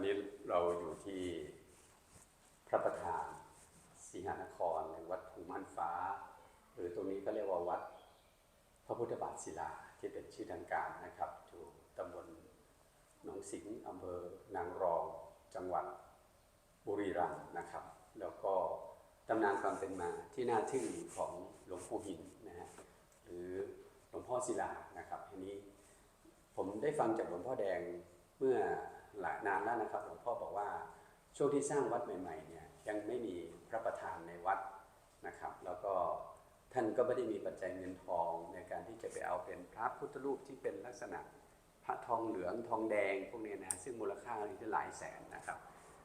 วันนี้เราอยู่ที่พระประธานสีหานครในวัดภูม่านฟ้า หรือตรงนี้ก็เรียกว่าวัดพระพุทธบาทศิลาที่เป็นชื่อทางการนะครับอยู่ตำบลหนองสิงห์อำเภอนางรอง จังหวัดบุรีรัมย์นะครับ แล้วก็ตำนานความเป็นมาที่น่าทึ่งของหลวงปู่หินนะฮะหรือหลวงพ่อศิลานะครับทีนี้ผมได้ฟังจากหลวงพ่อแดงเมื่อ หลายนานแล้วนะครับหลวงพ่อบอกว่าช่วงที่สร้างวัดใหม่ๆเนี่ยยังไม่มีพระประธานในวัดนะครับ แล้วก็ท่านก็ไม่ได้มีปัจจัยเงินทองในการที่จะไปเอาเป็นพระพุทธรูปที่เป็นลักษณะพระทองเหลืองทองแดงพวกนี้นะซึ่งมูลค่านี่คือหลายแสนนะครับ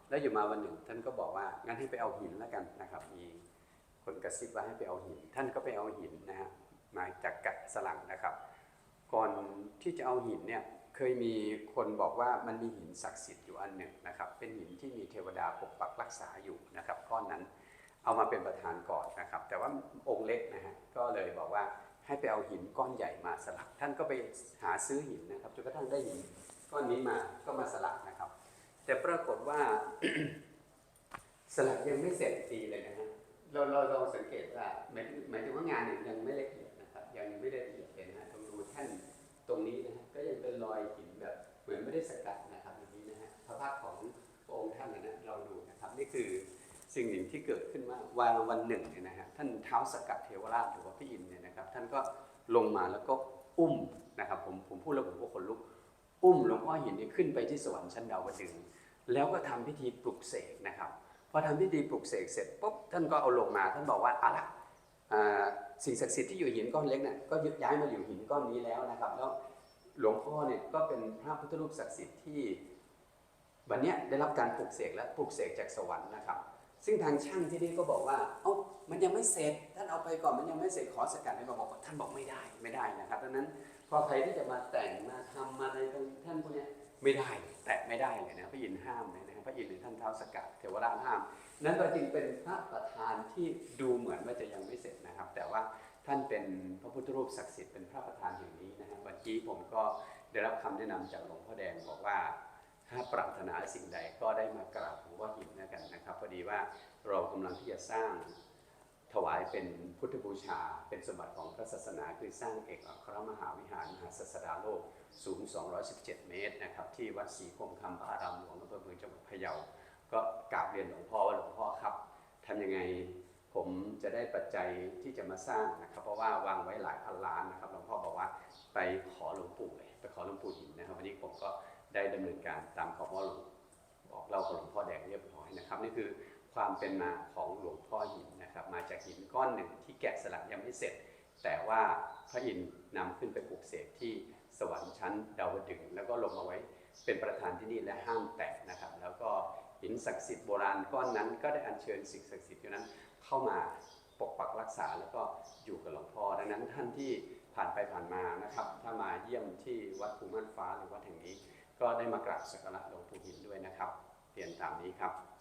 แล้วอยู่มาวันหนึ่งท่านก็บอกว่างั้นให้ไปเอาหินแล้วกันนะครับ มีคนกระซิบว่าให้ไปเอาหิน ท่านก็ไปเอาหินนะฮะมาจากกะสลักนะครับ ก่อน ที่จะเอาหินเนี่ยเคยมีคนบอกว่ามันมีหินศักดิ์สิทธิ์อยู่อันหนึ่งนะครับ เป็นหินที่มีเทวดาปกปักรักษาอยู่นะครับก้อนนั้นเอามาเป็นประธานก่อนนะครับ แต่ว่าองค์เล็กนะฮะก็เลยบอกว่าให้ไปเอาหินก้อนใหญ่มาสลัก ท่านก็ไปหาซื้อหินนะครับจนกระทั่งได้หินก้อนนี้มาก็มาสลักนะครับ แต่ปรากฏว่าสลักยังไม่เสร็จดีเลยนะฮะเราเราลองสังเกตว่าหมายหมายถึงว่างานเนี่ยยังไม่เอีย นี่คือสิ่งหนึ่งที่เกิดขึ้นมาวันวันหนึ่งเนี่ยนะฮะท่านเท้าสกัดเทวราชหรือว่าพระอินเนี่ยนะครับ ท่านก็ลงมาแล้วก็อุ้มนะครับผมผมพูดแล้วผมก็ขนลุก อุ้มหลวงพ่อหินเนี่ยขึ้นไปที่สวรรค์ชั้นดาวดึงแล้วก็ทำพิธีปลุกเสกนะครับพอทำพิธีปลุกเสกเสร็จปุ๊บท่านก็เอาลงมา ท่านบอกว่าเอาละอ่าสิ่งศักดิ์สิทธิ์ที่อยู่หินก้อนเล็กเนี่ยก็ย้ายมาอยู่หินก้อนนี้แล้วนะครับ แล้วหลวงพ่อเนี่ยก็เป็นพระพุทธรูปศักดิ์สิทธิ์ที่ วันนี้ได้รับการปลุกเสกและปลุกเสกจากสวรรค์นะครับ ซึ่งทางช่างที่นี่ก็บอกว่า เอ้ามันยังไม่เสร็จท่านเอาไปก่อนมันยังไม่เสร็จขอสกัดให้มาบอกว่าท่านบอกไม่ได้ไม่ได้นะครับดังนั้นพอใครที่จะมาแต่งมาทำมาอะไรตรงท่านพวกนี้ไม่ได้แตะไม่ได้เลยนะพระอินทร์ห้ามเลยนะพระอินทร์หรือท่านเท้าสกัดเทวราชห้าม นั้นก็จึงเป็นพระประธานที่ดูเหมือนว่าจะยังไม่เสร็จนะครับ แต่ว่าท่านเป็นพระพุทธรูปศักดิ์สิทธิ์เป็นพระประธานแห่างนี้นะฮะวันนี้ผมก็ได้รับคำแนะนำจากหลวงพ่อแดงบอกว่า ถ้าปรารถนาสิ่งใดก็ได้มากราบหลวงพ่อหินนะกันนะครับพอดีว่าเรากำลังที่จะสร้างถวายเป็นพุทธบูชา เป็นสมบัติของพระศาสนาคือสร้างเอกอัครมหาวิหารมหาศาสดาโลกสูง 217 เมตรนะครับที่วัดศรีคมคำพระอารามหลวงอำเภอเมืองจังหวัดพะเยา ก็กราบเรียนหลวงพ่อว่าหลวงพ่อครับทำยังไงผมจะได้ปัจจัยที่จะมาสร้างนะครับ เพราะว่าวางไว้หลายพันล้านนะครับหลวงพ่อบอกว่าไปขอหลวงปู่เลยไปขอหลวงปู่หินนะครับวันนี้ผมก็ ได้ดำเนินการตามขอพ่อหลวงบอกเล่าของหลวงพ่อแดงเรียบร้อยนะครับนี่คือความเป็นมาของหลวงพ่อหินนะครับมาจากหินก้อนหนึ่งที่แกะสลักยังไม่เสร็จ แต่ว่าพระอินทร์นำขึ้นไปปลูกเสกที่สวรรค์ชั้นดาวดึงแล้วก็ลงมาไว้เป็นประธานที่นี่และห้ามแตะนะครับ แล้วก็หินศักดิ์สิทธิ์โบราณก้อนนั้นก็ได้อัญเชิญสิ่งศักดิ์สิทธิ์อยู่นั้นเข้ามาปกปักรักษาแล้วก็อยู่กับหลวงพ่อดังนั้นท่านที่ผ่านไปผ่านมานะครับ ถ้ามาเยี่ยมที่วัดภูม่านฟ้าหรือวัดแห่งนี้ ก็ได้มากราบสักการะหลวงปู่หินด้วยนะครับเรียนตามนี้ครับ